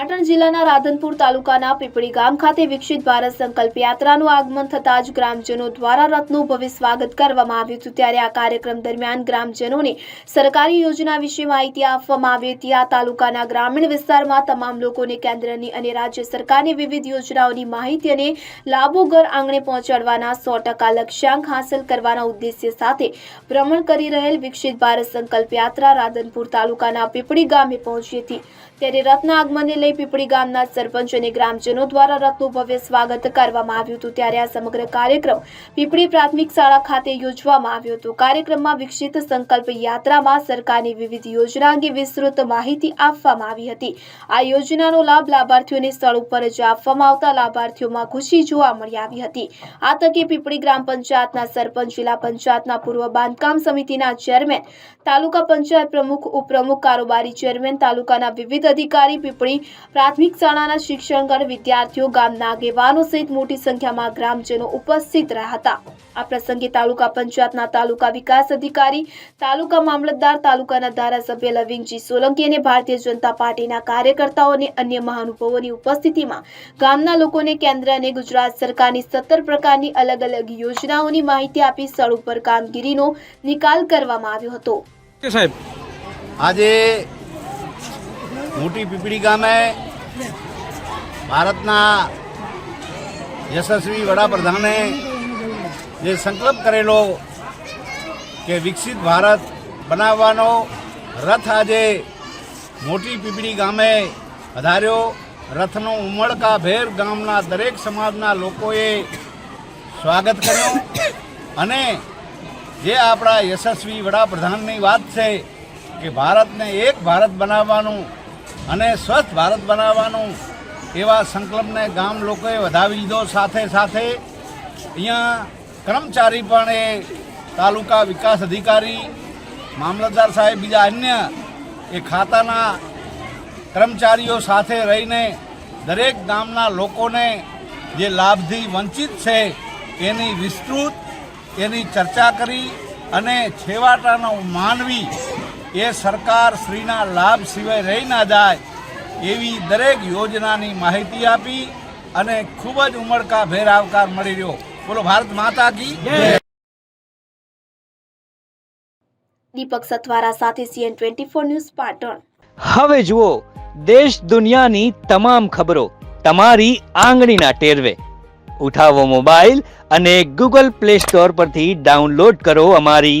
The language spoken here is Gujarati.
પાટણ જિલ્લાના રાધનપુર તાલુકાના પીપળી ગામ ખાતે વિકસિત ભારત સંકલ્પ યાત્રાનું આગમન થતાં જ ગ્રામજનો દ્વારા રથનું ભવ્ય સ્વાગત કરવામાં આવ્યું હતું. ત્યારે આ કાર્યક્રમ દરમિયાન ગ્રામજનોને સરકારી યોજના વિશે માહિતી આપવામાં આવી હતી. આ તાલુકાના ગ્રામીણ વિસ્તારમાં તમામ લોકોને કેન્દ્રની અને રાજ્ય સરકારની વિવિધ યોજનાઓની માહિતી અને લાભો ઘર આંગણે પહોંચાડવાના સો ટકા લક્ષ્યાંક હાંસલ કરવાના ઉદ્દેશ્ય સાથે ભ્રમણ કરી રહેલ વિકસિત ભારત સંકલ્પ યાત્રા રાધનપુર તાલુકાના પીપળી ગામે પહોંચી હતી. ત્યારે રથના આગમનને લઈ પીપળી ગામના સરપંચ અને ગ્રામજનો દ્વારા રથનું ભવ્ય સ્વાગત કરવામાં આવ્યું હતું. ત્યારે આ સમગ્ર કાર્યક્રમ પીપળી પ્રાથમિક શાળા ખાતે યોજવામાં આવ્યો હતો. કાર્યક્રમમાં વિકસિત સંકલ્પ યાત્રામાં સરકારની વિવિધ યોજના અંગે વિસ્તૃત માહિતી આપવામાં આવી હતી. આ યોજનાનો લાભ લાભાર્થીઓને સ્થળ ઉપર જ આપવામાં આવતા લાભાર્થીઓમાં ખુશી જોવા મળી આવી હતી. આ તકે પીપળી ગ્રામ પંચાયતના સરપંચ, જિલ્લા પંચાયતના પૂર્વ બાંધકામ સમિતિના ચેરમેન, તાલુકા પંચાયત પ્રમુખ, ઉપપ્રમુખ, કારોબારી ચેરમેન, તાલુકાના વિવિધ અધિકારી પીપળી પ્રાથમિક શાળાના શિક્ષણગણ વિદ્યાર્થીઓ ગામના આગેવાનો સહિત મોટી સંખ્યામાં ગ્રામજનો ઉપસ્થિત રહ્યા હતા. આ પ્રસંગે તાલુકા પંચાયતના તાલુકા વિકાસ અધિકારી તાલુકા મામલતદાર તાલુકાના ધારાસભ્ય લવિંગજી સોલંકી અને ભારતીય જનતા પાર્ટીના કાર્યકર્તાઓ અને અન્ય મહાનુભાવોની ઉપસ્થિતિમાં ગામના લોકોને કેન્દ્ર અને ગુજરાત સરકારની સત્તર પ્રકારની અલગ અલગ યોજનાઓની માહિતી આપી સ્થળ ઉપર કામગીરીનો નિકાલ કરવામાં આવ્યો હતો. સાહેબ આજે મોટી પીપળી ગામે ભારતના યશસ્વી વડાપ્રધાને જે સંકલ્પ કરેલો કે વિકસિત ભારત બનાવવાનો રથ આજે મોટી પીપળી ગામે વધાર્યો. રથનો ઉમળકાભેર ગામના દરેક સમાજના લોકોએ સ્વાગત કર્યું. અને જે આપણા યશસ્વી વડાપ્રધાનની વાત છે કે ભારતને એક ભારત બનાવવાનું અને સ્વસ્થ ભારત બનાવવાનું એવા સંકલ્પને ગામ લોકોએ વધાવી લીધો. સાથે સાથે અહીંયા કર્મચારી પણ એ તાલુકા વિકાસ અધિકારી, મામલતદાર સાહેબ, બીજા અન્ય એ ખાતાના કર્મચારીઓ સાથે રહીને દરેક ગામના લોકોને જે લાભથી વંચિત છે એની વિસ્તૃત એની ચર્ચા કરી અને છેવાટાનો માનવી એ સરકાર શ્રીના લાભ સિવાય રહી ના જાય એવી દરેક યોજનાની માહિતી આપી અને ખૂબ જ ઉમળકાભેર આવકાર મળી રહ્યો. બોલો ભારત માતા કી દીપક સથવારા સાથે CN twenty four news Patan. હવે જુઓ દેશ દુનિયાની તમામ ખબરો તમારી આંગળીના ટેરવે. ઉઠાવો મોબાઈલ અને ગૂગલ પ્લે સ્ટોર પરથી ડાઉનલોડ કરો અમારી